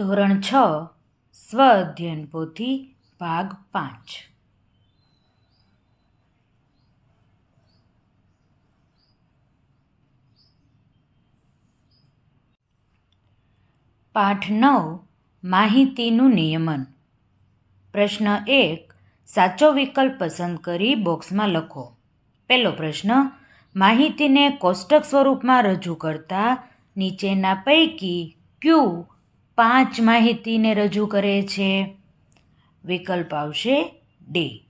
ધોરણ છ, સ્વ અધ્યયન પોથી ભાગ પાંચ. પાઠ નવ, માહિતીનું નિયમન. પ્રશ્ન એક, સાચો વિકલ્પ પસંદ કરી બોક્સમાં લખો. પહેલો પ્રશ્ન, માહિતીને કોષ્ટક સ્વરૂપમાં રજૂ કરતા નીચેના પૈકી ક્યુ પાંચ માહિતીને રજૂ કરે છે. વિકલ્પ આવશે ડી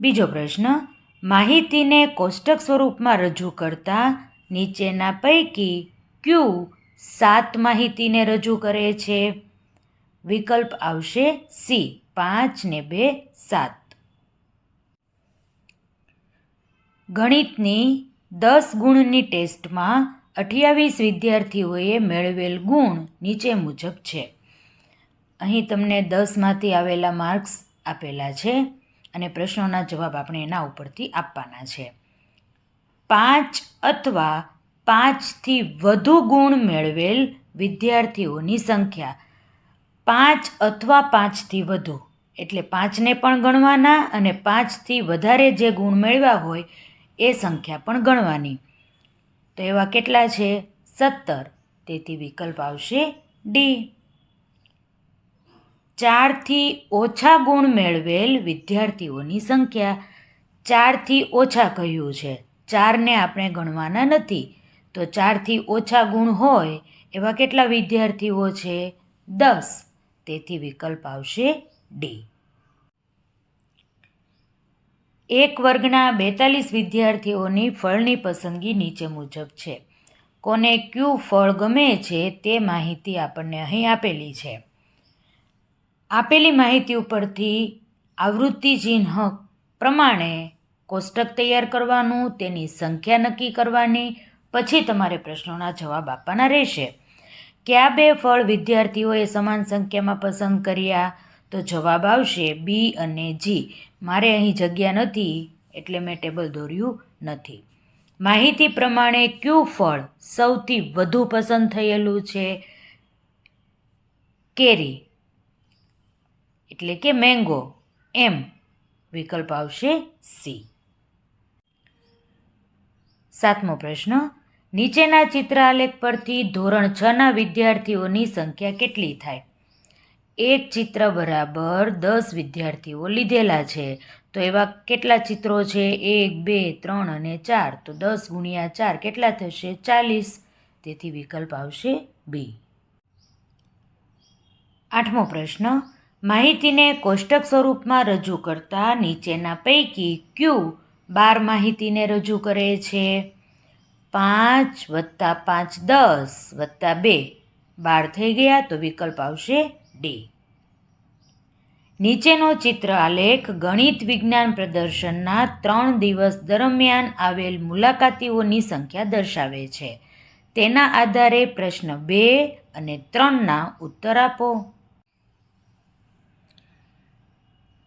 બીજો પ્રશ્ન, માહિતીને કોષ્ટક સ્વરૂપમાં રજૂ કરતા નીચેના પૈકી ક્યુ સાત માહિતીને રજૂ કરે છે? વિકલ્પ આવશે સી પાંચ ને બે, સાત. ગણિતની દસ ગુણની ટેસ્ટમાં અઠ્યાવીસ વિદ્યાર્થીઓએ મેળવેલ ગુણ નીચે મુજબ છે. અહીં તમને દસમાંથી આવેલા માર્ક્સ આપેલા છે અને પ્રશ્નોના જવાબ આપણે એના ઉપરથી આપવાના છે. પાંચ અથવા પાંચથી વધુ ગુણ મેળવેલ વિદ્યાર્થીઓની સંખ્યા પાંચ અથવા પાંચથી વધુ એટલે પાંચને પણ ગણવાના અને પાંચથી વધારે જે ગુણ મેળવ્યા હોય એ સંખ્યા પણ ગણવાની. તો એવા કેટલા છે? સત્તર. તેથી વિકલ્પ આવશે ડી ચારથી ઓછા ગુણ મેળવેલ વિદ્યાર્થીઓની સંખ્યા. ચારથી ઓછા કહ્યું છે. ચારને આપણે ગણવાના નથી. તો ચારથી ઓછા ગુણ હોય એવા કેટલા વિદ્યાર્થીઓ છે? દસ. તેથી વિકલ્પ આવશે ડી એક વર્ગના બેતાલીસ વિદ્યાર્થીઓની ફળની પસંદગી નીચે મુજબ છે. કોને ક્યુ ફળ ગમે છે તે માહિતી આપણને અહીં આપેલી છે. આપેલી માહિતી ઉપરથી આવૃત્તિ ચિહ્ન પ્રમાણે કોષ્ટક તૈયાર કરવાનું, તેની સંખ્યા નક્કી કરવાની, પછી તમારે પ્રશ્નોના જવાબ આપવાના રહેશે. કયા બે ફળ વિદ્યાર્થીઓએ સમાન સંખ્યામાં પસંદ કર્યા? તો જવાબ આવશે બી અને જી. મારે અહીં જગ્યા નથી, એટલે મેં ટેબલ દોર્યું નથી. માહિતી પ્રમાણે ક્યુ ફળ સૌથી વધુ પસંદ થયેલું છે? કેરી. એટલે કે મેંગો. એમ. વિકલ્પ આવશે સી. સાતમો પ્રશ્ન. નીચેના ચિત્રાલેખ પરથી ધોરણ છના વિદ્યાર્થીઓની સંખ્યા કેટલી થાય? એક ચિત્ર બરાબર દસ વિદ્યાર્થીઓ લીધેલા છે. તો એવા કેટલા ચિત્રો છે? એક, બે, ત્રણ અને ચાર. તો દસ ગુણ્યા ચાર કેટલા થશે? ચાલીસ. તેથી વિકલ્પ આવશે બી આઠમો પ્રશ્ન. માહિતીને કોષ્ટક સ્વરૂપમાં રજૂ કરતા નીચેના પૈકી ક્યુ બાર માહિતીને રજૂ કરે છે? પાંચ વત્તા પાંચ દસ વત્તા બે. બાર થઈ ગયા તો વિકલ્પ આવશે ડી નીચેનો ચિત્ર આલેખ ગણિત વિજ્ઞાન પ્રદર્શનના ત્રણ દિવસ દરમિયાન આવેલ મુલાકાતીઓની સંખ્યા દર્શાવે છે. તેના આધારે પ્રશ્ન બે અને ત્રણના ઉત્તર આપો.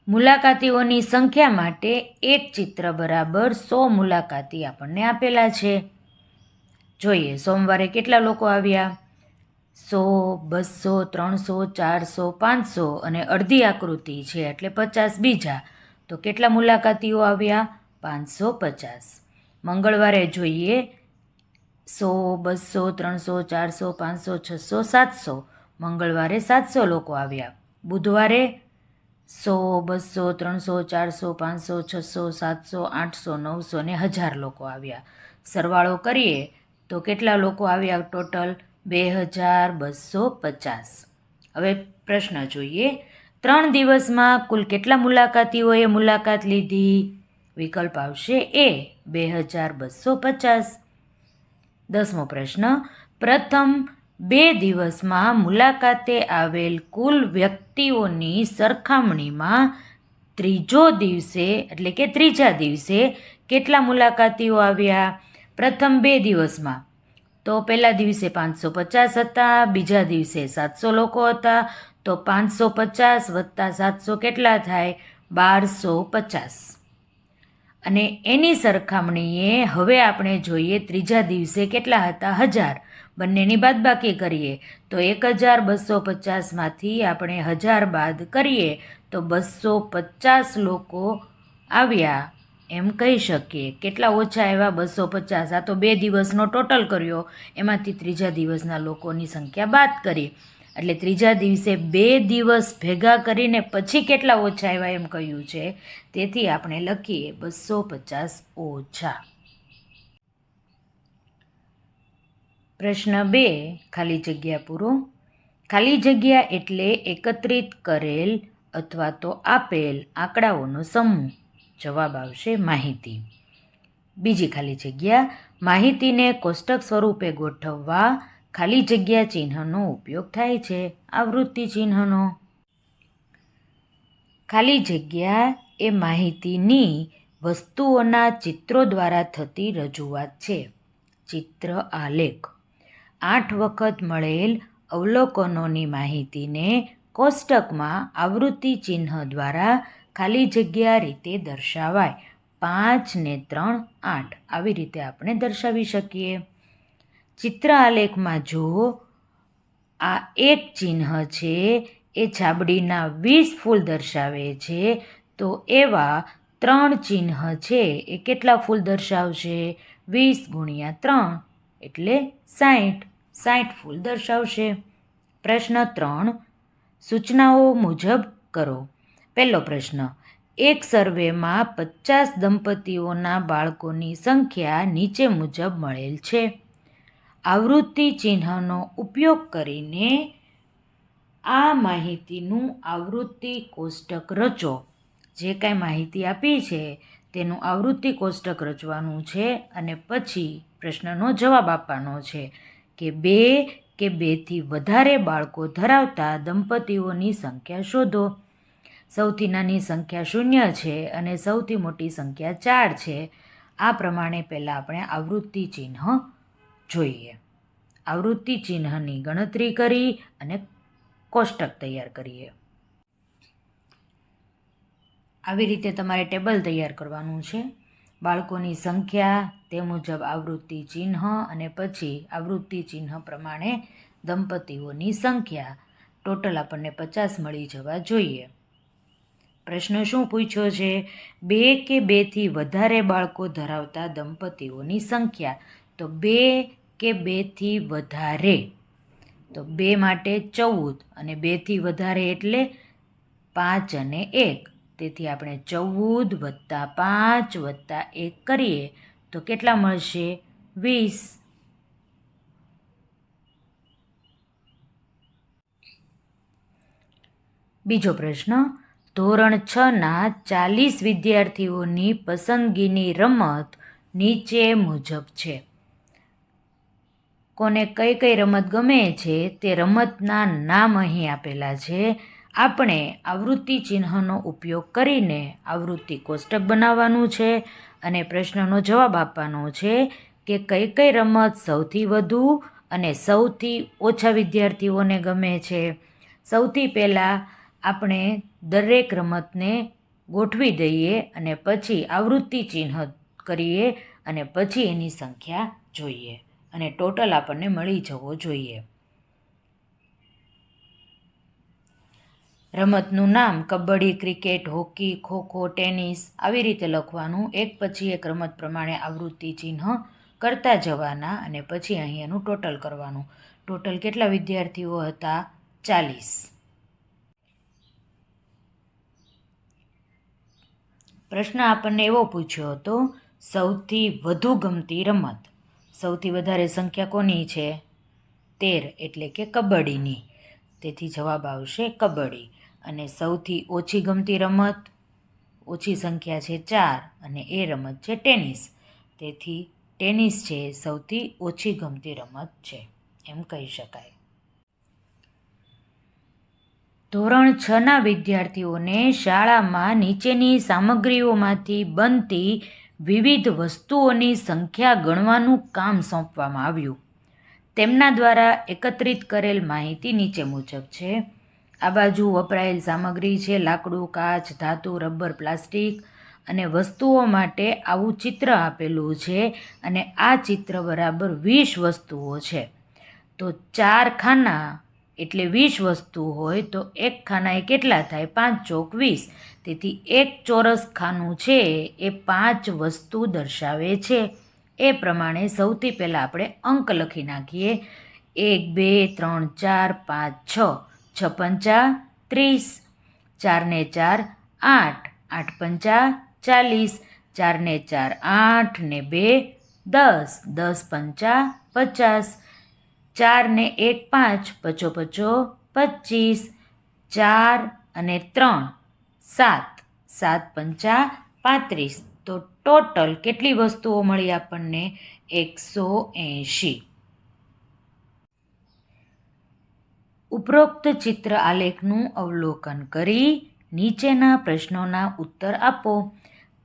મુલાકાતીઓની સંખ્યા માટે એક ચિત્ર બરાબર સો મુલાકાતી આપણને આપેલા છે. જોઈએ, સોમવારે કેટલા લોકો આવ્યા? સો, બસો, ત્રણસો, ચારસો, પાંચસો અને અડધી આકૃતિ છે એટલે પચાસ બીજા. તો કેટલા મુલાકાતીઓ આવ્યા? પાંચસો પચાસ. મંગળવારે જોઈએ. સો, બસો, ત્રણસો, ચારસો, પાંચસો, છસો, સાતસો. મંગળવારે સાતસો લોકો આવ્યા. બુધવારે સો, બસો, ત્રણસો, ચારસો, પાંચસો, છસો, સાતસો, આઠસો, નવસો ને હજાર લોકો આવ્યા. સરવાળો કરીએ તો કેટલા લોકો આવ્યા ટોટલ? બે હજાર બસો પચાસ. હવે પ્રશ્ન જોઈએ, ત્રણ દિવસમાં કુલ કેટલા મુલાકાતીઓએ મુલાકાત લીધી? વિકલ્પ આવશે એ, બે હજાર બસો પચાસ. દસમો પ્રશ્ન, પ્રથમ બે દિવસમાં મુલાકાતે આવેલ કુલ વ્યક્તિઓની સરખામણીમાં ત્રીજો દિવસે, એટલે કે ત્રીજા દિવસે કેટલા મુલાકાતીઓ આવ્યા? પ્રથમ બે દિવસમાં તો પહેલા દિવસે પાંચસો પચાસ હતા, બીજા દિવસે સાતસો લોકો હતા. તો પાંચસો પચાસ વત્તા સાતસો કેટલા થાય? બારસો પચાસ. અને એની સરખામણીએ હવે આપણે જોઈએ ત્રીજા દિવસે કેટલા હતા? હજાર. બંનેની બાદબાકી કરીએ. તો એક હજાર બસો પચાસમાંથી આપણે હજાર બાદ કરીએ તો બસો પચાસ લોકો આવ્યા. એમ કહી શકીએ. કેટલા ઓછા એવા બસો પચાસ. આ તો બે દિવસનો ટોટલ કર્યો. એમાંથી ત્રીજા દિવસના લોકોની સંખ્યા બાદ કરી. એટલે ત્રીજા દિવસે બે દિવસ ભેગા કરીને પછી કેટલા ઓછા આવ્યા એમ કહ્યું છે. તેથી આપણે લખીએ બસો પચાસ ઓછા. પ્રશ્ન બે, ખાલી જગ્યા પૂરો. ખાલી જગ્યા એટલે એકત્રિત કરેલ અથવા તો આપેલ આંકડાઓનો સમૂહ. જવાબ આવશે માહિતી. બીજી ખાલી જગ્યા, માહિતીને કોષ્ટક સ્વરૂપે ગોઠવવા ખાલી જગ્યા ચિહ્નનો ઉપયોગ થાય છે. આવૃત્તિ ચિહ્નનો. ખાલી જગ્યા એ માહિતીની વસ્તુઓના ચિત્રો દ્વારા થતી રજૂઆત છે. ચિત્ર આલેખ. આઠ વખત મળેલ અવલોકનોની માહિતીને કોષ્ટકમાં આવૃત્તિ ચિહ્ન દ્વારા ખાલી જગ્યા રીતે દર્શાવાય. પાંચ ને ત્રણ આઠ. આવી રીતે આપણે દર્શાવી શકીએ. ચિત્ર આલેખમાં જો આ એક ચિહ્ન છે. એ છાબડીના વીસ ફૂલ દર્શાવે છે. તો એવા ત્રણ ચિહ્ન છે. એ કેટલા ફૂલ દર્શાવશે? વીસ ગુણ્યા ત્રણ એટલે સાઠ સાઠ ફૂલ દર્શાવશે. પ્રશ્ન ત્રણ. સૂચનાઓ મુજબ કરો. પહેલો પ્રશ્ન. એક સર્વેમાં પચાસ દંપતીઓના બાળકોની સંખ્યા નીચે મુજબ મળેલ છે. આવૃત્તિ ચિહ્નનો ઉપયોગ કરીને આ માહિતીનું આવૃત્તિ કોષ્ટક રચો. જે કાંઈ માહિતી આપી છે, તેનું આવૃત્તિ કોષ્ટક રચવાનું છે અને પછી પ્રશ્નનો જવાબ આપવાનો છે કે બે કે બેથી વધારે બાળકો ધરાવતા દંપતીઓની સંખ્યા શોધો. સૌથી નાની સંખ્યા શૂન્ય છે અને સૌથી મોટી સંખ્યા ચાર છે. આ પ્રમાણે પહેલાં આપણે આવૃત્તિ ચિહ્ન જોઈએ. આવૃત્તિ ચિહ્નની ગણતરી કરી અને કોષ્ટક તૈયાર કરીએ. આવી રીતે તમારે ટેબલ તૈયાર કરવાનું છે. બાળકોની સંખ્યા, તે મુજબ આવૃત્તિ ચિહ્ન અને પછી આવૃત્તિ ચિહ્ન પ્રમાણે દંપતીઓની સંખ્યા. ટોટલ આપણને પચાસ મળી જવા જોઈએ. પ્રશ્ન શું પૂછ્યો છે? બે કે બેથી વધારે બાળકો ધરાવતા દંપતીઓની સંખ્યા. તો બે કે બેથી વધારે. તો બે માટે ચૌદ અને બેથી વધારે એટલે પાંચ અને એક. તેથી આપણે ચૌદ વત્તા પાંચ વત્તા એક કરીએ તો કેટલા મળશે? વીસ. બીજો પ્રશ્ન ધોરણ છના ચાલીસ વિદ્યાર્થીઓની પસંદગીની રમત નીચે મુજબ છે. કોને કઈ કઈ રમત ગમે છે તે રમતના નામ અહીં આપેલા છે. આપણે આવૃત્તિ ચિહ્નનો ઉપયોગ કરીને આવૃત્તિ કોષ્ટક બનાવવાનું છે અને પ્રશ્નનો જવાબ આપવાનો છે કે કઈ કઈ રમત સૌથી વધુ અને સૌથી ઓછા વિદ્યાર્થીઓને ગમે છે. સૌથી પહેલાં આપણે દરેક રમતને ગોઠવી દઈએ અને પછી આવૃત્તિ ચિહ્ન કરીએ અને પછી એની સંખ્યા જોઈએ અને ટોટલ આપણને મળી જવો જોઈએ. રમતનું નામ kabaddi, cricket, hockey, kho kho, tennis આવી રીતે લખવાનું એક પછી એક રમત પ્રમાણે આવૃત્તિ ચિહ્ન કરતા જવાના અને પછી અહીં એનું ટોટલ કરવાનું. ટોટલ કેટલા વિદ્યાર્થીઓ હતા? ચાલીસ. પ્રશ્ન આપણને એવો પૂછ્યો હતો, સૌથી વધુ ગમતી રમત, સૌથી વધારે સંખ્યા કોની છે? તેર, એટલે કે કબડ્ડીની. તેથી જવાબ આવશે કબડ્ડી. અને સૌથી ઓછી ગમતી રમત? ઓછી સંખ્યા છે ચાર અને એ રમત છે ટેનિસ. તેથી ટેનિસ છે સૌથી ઓછી ગમતી રમત છે. એમ કહી શકાય. ધોરણ છના વિદ્યાર્થીઓને શાળામાં નીચેની સામગ્રીઓમાંથી બનતી વિવિધ વસ્તુઓની સંખ્યા ગણવાનું કામ સોંપવામાં આવ્યું. તેમના દ્વારા એકત્રિત કરેલ માહિતી નીચે મુજબ છે. આ બાજુ વપરાયેલ સામગ્રી છે લાકડું, કાચ, ધાતુ, રબર, પ્લાસ્ટિક અને વસ્તુઓ માટે આવું ચિત્ર આપેલું છે અને આ ચિત્ર બરાબર વીસ વસ્તુઓ છે. તો ચાર ખાના એટલે વીસ વસ્તુ હોય તો એક ખાના એ કેટલા થાય? પાંચ ચોક વીસ. તેથી એક ચોરસ ખાનું છે એ પાંચ વસ્તુ દર્શાવે છે. એ પ્રમાણે સૌથી પહેલાં આપણે અંક લખી નાખીએ. એક, બે, ત્રણ, ચાર, પાંચ, છ. છ પંચા ત્રીસ. ચારને ચાર, આઠ. આઠ પંચા ચાલીસ. ચારને ચાર, આઠ ને બે, દસ. દસ પંચા પચાસ. ચાર ને એક પાંચ, પચો પચો પચીસ, ચાર અને ત્રણ, સાત સાત પંચા પાંત્રીસ. તો ટોટલ કેટલી વસ્તુઓ મળી આપણને? એકસો એંશી. ઉપરોક્ત ચિત્ર આલેખનું અવલોકન કરી નીચેના પ્રશ્નોના ઉત્તર આપો.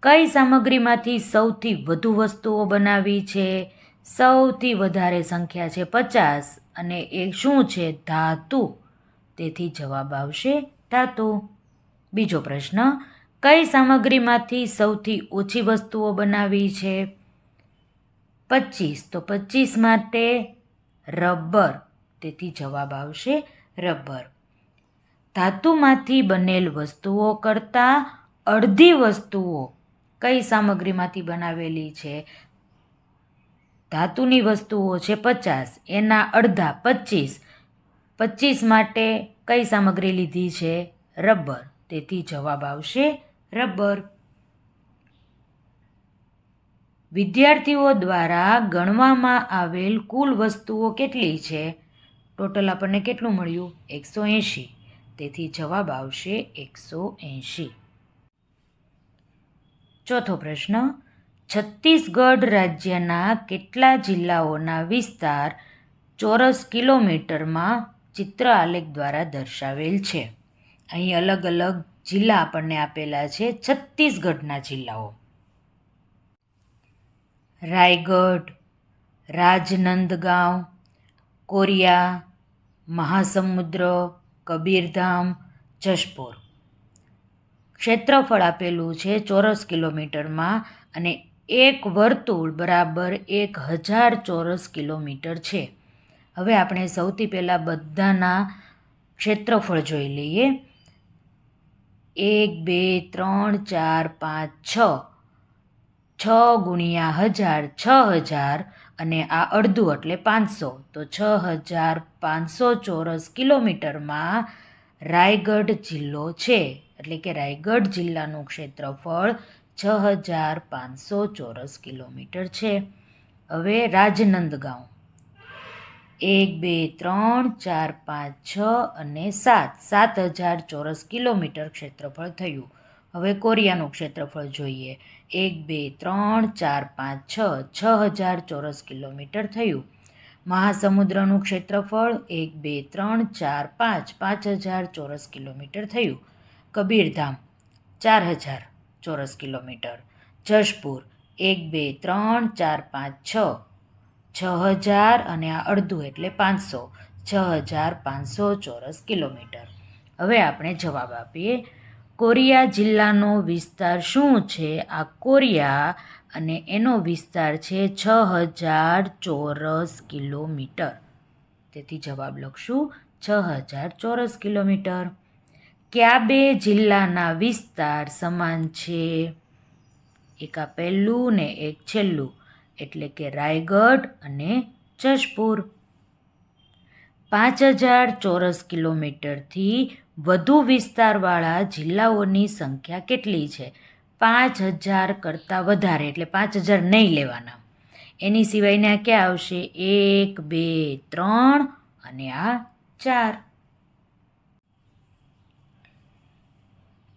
કઈ સામગ્રીમાંથી સૌથી વધુ વસ્તુઓ બનાવી છે? સૌથી વધારે સંખ્યા છે પચાસ અને એ શું છે ધાતુ? તેથી જવાબ આવશે ધાતુ. બીજો પ્રશ્ન, કઈ સામગ્રીમાંથી સૌથી ઓછી વસ્તુઓ બનાવી છે? પચીસ. તો પચીસ માટે રબર. તેથી જવાબ આવશે રબર. ધાતુમાંથી બનેલ વસ્તુઓ કરતાં અડધી વસ્તુઓ કઈ સામગ્રીમાંથી બનાવેલી છે? ધાતુની વસ્તુઓ છે પચાસ, એના અડધા પચીસ. પચીસ માટે કઈ સામગ્રી લીધી છે? રબર. તેથી જવાબ આવશે રબર. વિદ્યાર્થીઓ દ્વારા ગણવામાં આવેલ કુલ વસ્તુઓ કેટલી છે? ટોટલ આપણને કેટલું મળ્યું? એકસો એંશી. તેથી જવાબ આવશે એકસો એંશી. ચોથો પ્રશ્ન છત્તીસગઢ રાજ્યના કેટલા જિલ્લાઓના વિસ્તાર ચોરસ કિલોમીટરમાં ચિત્ર આલેખ દ્વારા દર્શાવેલ છે? અહીં અલગ અલગ જિલ્લા આપણને આપેલા છે, છત્તીસગઢના જિલ્લાઓ. રાયગઢ, રાજનંદગાંવ, કોરિયા, મહાસમુદ્ર, કબીરધામ, જશપુર. ક્ષેત્રફળ આપેલું છે ચોરસ કિલોમીટરમાં અને એક વર્તુળ બરાબર એક હજાર ચોરસ કિલોમીટર છે. હવે આપણે સૌથી પહેલાં બધાના ક્ષેત્રફળ જોઈ લઈએ. એક, બે, ત્રણ, ચાર, પાંચ, છ. છ ગુણ્યા હજાર, છ હજાર અને આ અડધું એટલે પાંચસો. તો છ હજાર પાંચસો ચોરસ કિલોમીટરમાં રાયગઢ જિલ્લો છે. એટલે કે રાયગઢ જિલ્લાનું ક્ષેત્રફળ છ હજાર પાંચસો ચોરસ કિલોમીટર છે. હવે રાજનંદગાંવ. એક, બે, ત્રણ, ચાર, પાંચ, છ અને સાત. સાત હજાર ચોરસ કિલોમીટર ક્ષેત્રફળ થયું. હવે કોરિયાનું ક્ષેત્રફળ જોઈએ. એક, બે, ત્રણ, ચાર, પાંચ, છ. છ હજાર ચોરસ કિલોમીટર થયું. મહાસમુદ્રનું ક્ષેત્રફળ એક, બે, ત્રણ, ચાર, પાંચ. પાંચ હજાર ચોરસ કિલોમીટર થયું. કબીરધામ. ચાર હજાર. ચોરસ કિલોમીટર. જશપુર, એક, બે, ત્રણ, ચાર, પાંચ, છ. છ હજાર અને આ અડધું એટલે પાંચસો. છ હજાર પાંચસો ચોરસ કિલોમીટર. હવે આપણે જવાબ આપીએ. કોરિયા જિલ્લાનો વિસ્તાર શું છે? આ કોરિયા અને એનો વિસ્તાર છે છ હજાર ચોરસ કિલોમીટર. તેથી જવાબ લખશું છ હજાર ચોરસ કિલોમીટર. કયા બે જિલ્લાના વિસ્તાર સમાન છે? એક આ પહેલું ને એક છેલ્લું, એટલે કે રાયગઢ અને જશપુર. પાંચ હજાર ચોરસ કિલોમીટરથી વધુ વિસ્તારવાળા જિલ્લાઓની સંખ્યા કેટલી છે? પાંચ હજાર કરતાં વધારે, એટલે પાંચ હજાર નહીં લેવાના. એની સિવાયના ક્યાં આવશે? એક, બે, ત્રણ અને આ ચાર.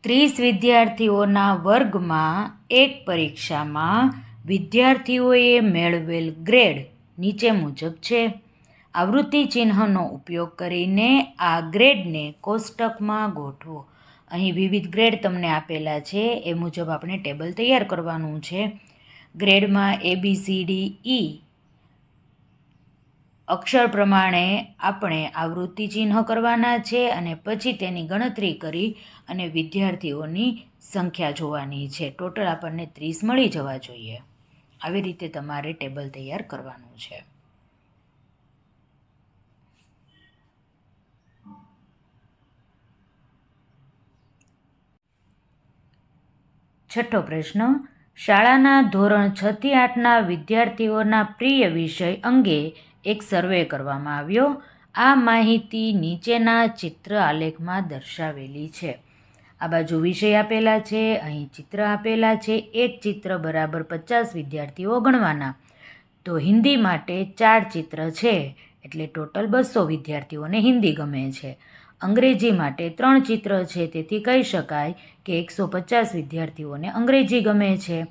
ત્રીસ વિદ્યાર્થીઓના વર્ગમાં એક પરીક્ષામાં વિદ્યાર્થીઓએ મેળવેલ ગ્રેડ નીચે મુજબ છે. આવૃત્તિ ચિહ્નનો ઉપયોગ કરીને આ ગ્રેડને કોષ્ટકમાં ગોઠવો. અહીં વિવિધ ગ્રેડ તમને આપેલા છે, એ મુજબ આપણે ટેબલ તૈયાર કરવાનું છે. ગ્રેડમાં એ બી સી ડી ઈ અક્ષર પ્રમાણે આપણે આવૃત્તિ ચિહ્ન કરવાના છે અને પછી તેની ગણતરી કરી અને વિદ્યાર્થીઓની સંખ્યા જોવાની છે. ટોટલ આપણને ત્રીસ મળી જવા જોઈએ. આવી રીતે તમારે ટેબલ તૈયાર કરવાનું છે. છઠ્ઠો પ્રશ્ન, શાળાના ધોરણ છથી આઠના વિદ્યાર્થીઓના પ્રિય વિષય અંગે એક સર્વે કરવામાં આવ્યો. આ માહિતી નીચેના ચિત્ર આલેખમાં દર્શાવેલી છે. આ બાજુ વિષય આપેલા છે, અહીં ચિત્ર આપેલા છે, એક ચિત્ર બરાબર પચાસ વિદ્યાર્થીઓ ગણવાના. તો હિન્દી માટે ચાર ચિત્ર છે, એટલે ટોટલ બસો વિદ્યાર્થીઓને હિન્દી ગમે છે. અંગ્રેજી માટે ત્રણ ચિત્ર છે, તેથી કહી શકાય કે એકસો પચાસ વિદ્યાર્થીઓને અંગ્રેજી ગમે છે.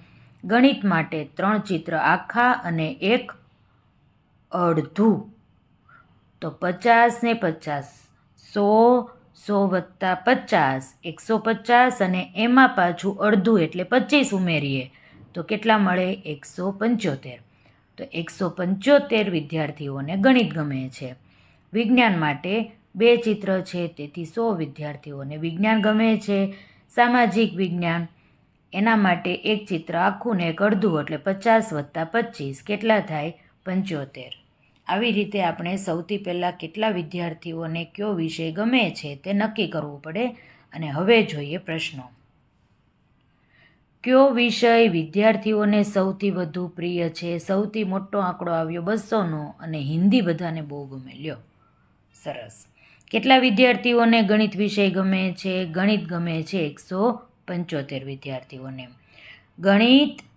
ગણિત માટે ત્રણ ચિત્ર આખા અને એક અડધું. તો પચાસ ને પચાસ. સો સો વત્તા પચાસ. એકસો પચાસ અને એમાં પાછું અડધું એટલે પચીસ ઉમેરીએ. તો કેટલા મળે? એકસો પંચોતેર. તો એકસો પંચોતેર વિદ્યાર્થીઓને ગણિત ગમે છે. વિજ્ઞાન માટે બે ચિત્ર છે, તેથી સો વિદ્યાર્થીઓને વિજ્ઞાન ગમે છે. સામાજિક વિજ્ઞાન. એના માટે એક ચિત્ર આખું ને એક અડધું એટલે પચાસ વત્તા પચીસ. કેટલા થાય? પંચોતેર. આવી રીતે આપણે સૌથી પહેલાં કેટલા વિદ્યાર્થીઓને કયો વિષય ગમે છે તે નક્કી કરવું પડે અને હવે જોઈએ પ્રશ્નો. કયો વિષય વિદ્યાર્થીઓને સૌથી વધુ પ્રિય છે? સૌથી મોટો આંકડો આવ્યો બસોનો અને હિન્દી બધાને બહુ ગમે. લ્યો. સરસ. કેટલા વિદ્યાર્થીઓને ગણિત વિષય ગમે છે? ગણિત ગમે છે એકસો પંચોતેર વિદ્યાર્થીઓને. ગણિત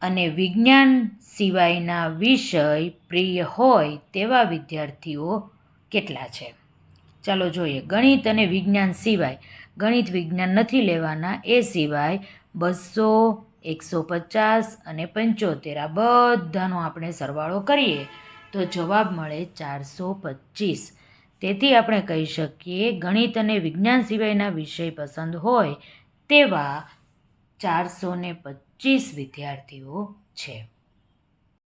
અને વિજ્ઞાન સિવાયના વિષય પ્રિય હોય તેવા વિદ્યાર્થીઓ કેટલા છે? ચાલો જોઈએ. ગણિત અને વિજ્ઞાન સિવાય. ગણિત વિજ્ઞાન નથી લેવાના. એ સિવાય બસો, એકસો પચાસ અને પંચોતેર આ બધાનો આપણે સરવાળો કરીએ તો જવાબ મળે ચારસો પચીસ. તેથી આપણે કહી શકીએ, ગણિત અને વિજ્ઞાન સિવાયના વિષય પસંદ હોય તેવા ચારસો ને પચીસ વિદ્યાર્થીઓ છે.